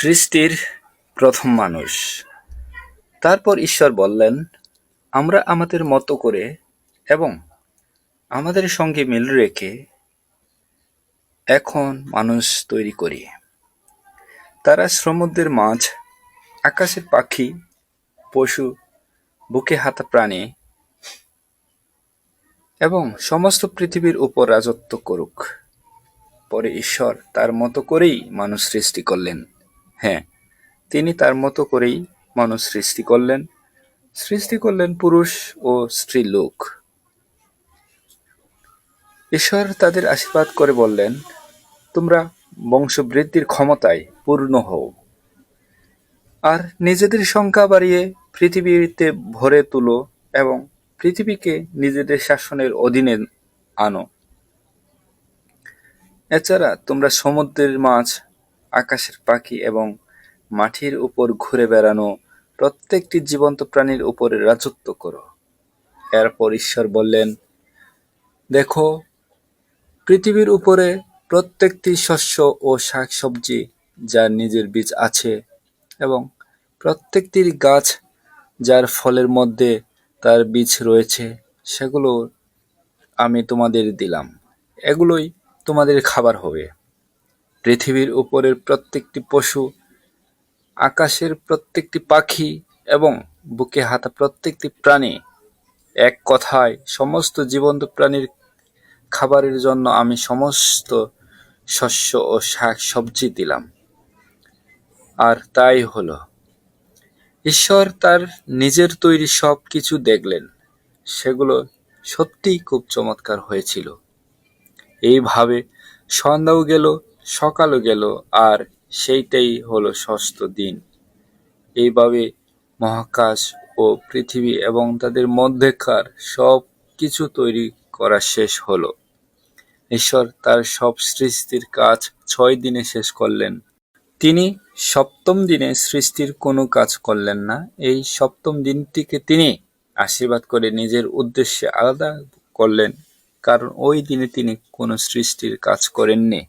সৃষ্টির প্রথম মানুষ। তারপর ঈশ্বর বললেন, আমরা আমাদের মতো করে এবং আমাদের সঙ্গে মিল রেখে এখন মানুষ তৈরি করি। তারা সমুদ্রের মাছ, আকাশের পাখি, পশু, বুকে হাতা প্রাণী এবং সমস্ত পৃথিবীর উপর রাজত্ব করুক। পরে ঈশ্বর তার মতো করেই মানুষ সৃষ্টি করলেন। হ্যাঁ তিনি তার মতো করেই মানুষ সৃষ্টি করলেন। সৃষ্টি করলেন পুরুষ ও স্ত্রী লোক। ঈশ্বর তাদের আশীর্বাদ করে বললেন, তোমরা বংশবৃদ্ধির ক্ষমতায় পূর্ণ হও। আর নিজেদের সংখ্যা বাড়িয়ে পৃথিবীতে ভরে তুলো এবং পৃথিবীকে নিজেদের শাসনের অধীনে আনো। এছাড়া তোমরা সমুদ্রের মাছ আকাশের পাখি এবং মাটির উপর ঘুরে বেড়ানো প্রত্যেকটি জীবন্ত প্রাণীর উপরে রাজত্ব করো। এরপর ঈশ্বর বললেন, দেখো, পৃথিবীর উপরে প্রত্যেকটি শস্য ও শাকসবজি যার নিজের বীজ আছে এবং প্রত্যেকটির গাছ যার ফলের মধ্যে তার বীজ রয়েছে, সেগুলো আমি তোমাদের দিলাম। এগুলোই তোমাদের খাবার হবে। পৃথিবীর উপরের প্রত্যেকটি পশু, আকাশের প্রত্যেকটি পাখি এবং বুকে হাতা প্রত্যেকটি প্রাণী এক কথায় সমস্ত জীবন্ত প্রাণীর খাবারের জন্য আমি সমস্ত শস্য ও শাক সবজি দিলাম। আর তাই হলো। ঈশ্বর তার নিজের তৈরি সব কিছু দেখলেন। সেগুলো সত্যিই খুব চমৎকার হয়েছিল। এইভাবে সন্ধ্যাও গেল সকালও গেল আর সেইটাই হলো ষষ্ঠ দিন। এইভাবে মহাকাশ ও পৃথিবী এবং তাদের মধ্যেকার সব কিছু তৈরি করা শেষ হলো। ঈশ্বর তার সব সৃষ্টির কাজ ছয় দিনে শেষ করলেন। তিনি সপ্তম দিনে সৃষ্টির কোনো কাজ করলেন না। এই সপ্তম দিনটিকে তিনি আশীর্বাদ করে নিজের উদ্দেশ্যে আলাদা করলেন, কারণ ওই দিনে তিনি কোনো সৃষ্টির কাজ করেননি।